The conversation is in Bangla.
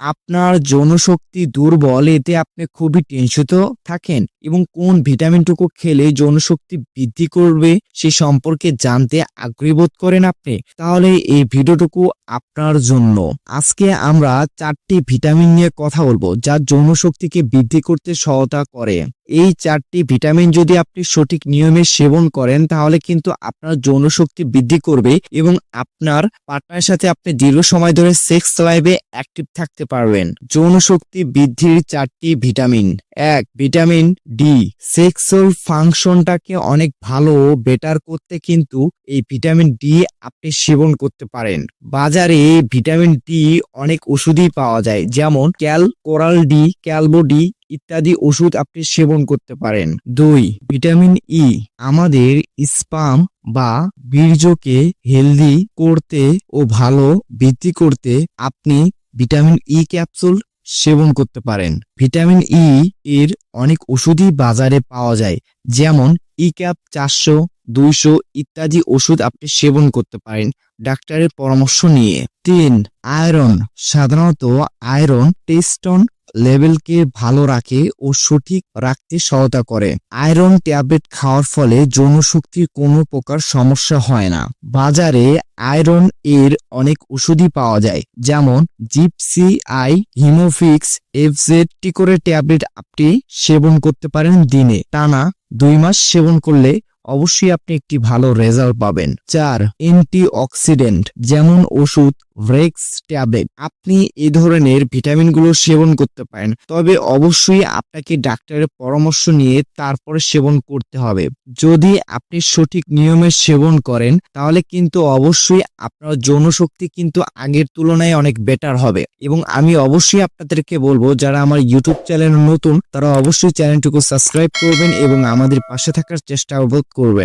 আপনার যৌনশক্তি দুর্বল, এতে আপনি খুবই টেনশিত থাকেন এবং কোন ভিটামিনটুকু খেলে যৌনশক্তি বৃদ্ধি করবে সে সম্পর্কে জানতে আগ্রহী বোধ করেন আপনি? তাহলে এই ভিডিওটুকু আপনার জন্য। আজকে আমরা চারটি ভিটামিন নিয়ে কথা বলব, যা যৌনশক্তিকে বৃদ্ধি করতে সহায়তা করে। এই চারটি ভিটামিন যদি আপনি সঠিক নিয়মে সেবন করেন, তাহলে কিন্তু আপনার যৌনশক্তি বৃদ্ধি করবে এবং আপনার পার্টনারের সাথে আপনি দীর্ঘ সময় ধরে সেক্স লাইফে অ্যাক্টিভ থাকতে পারবেন। যৌনশক্তি বৃদ্ধির চারটি ভিটামিন। এক, ভিটামিন ডি। সেক্সুয়াল ফাংশনটাকে অনেক ভালো বেটার করতে কিন্তু এই ভিটামিন ডি আপনি সেবন করতে পারেন। বাজারে ভিটামিন ডি অনেক ওষুধই পাওয়া যায়, যেমন Cal, Coral D, Calbo D ইত্যাদি ওষুধ আপনি সেবন করতে পারেন। দুই, ভিটামিন ই। আমাদের স্পাম বা বীর্যকে হেলদি করতে ও ভালো বৃদ্ধি করতে আপনি ভিটামিন ই ক্যাপসুল সেবন করতে পারেন। ভিটামিন ই এর অনেক ওষুধই বাজারে পাওয়া যায়, যেমন ই ক্যাপ চারশো, দুইশো ইত্যাদি ওষুধ আপনি সেবন করতে পারেন ডাক্তারের পরামর্শ নিয়ে। তিন, আয়রন। সাধারণত আয়রন টেস্টন লেভেলকে ভালো রাখে ও সঠিক রাখতে সহায়তা করে। আয়রন ট্যাবলেট খাওয়ার ফলে যৌনশক্তির কোনো প্রকার সমস্যা হয় না। বাজারে আয়রন এর অনেক ওষুধই পাওয়া যায়, যেমন জিপসি, আই, হিমোফিক্স এফজেডটি করে ট্যাবলেট আপনি সেবন করতে পারেন দিনে। টানা দুই মাস সেবন করলে অবশ্যই আপনি একটি ভালো রেজাল্ট পাবেন। চার অ্যান্টি অক্সিডেন্ট যেমন ওষুধ ভ্রেক্স ট্যাবলেট আপনি এই ধরনের ভিটামিনগুলো সেবন করতে পারেন। তবে অবশ্যই আপনাকে ডাক্তারের পরামর্শ নিয়ে তারপরে সেবন করতে হবে। যদি আপনি সঠিক নিয়মে সেবন করেন, তাহলে কিন্তু অবশ্যই আপনার যৌনশক্তি কিন্তু আগের তুলনায় অনেক বেটার হবে। এবং আমি অবশ্যই আপনাদেরকে বলব, যারা আমার ইউটিউব চ্যানেল নতুন, তারা অবশ্যই চ্যানেলটুকু সাবস্ক্রাইব করবেন এবং আমাদের পাশে থাকার চেষ্টা করবেন।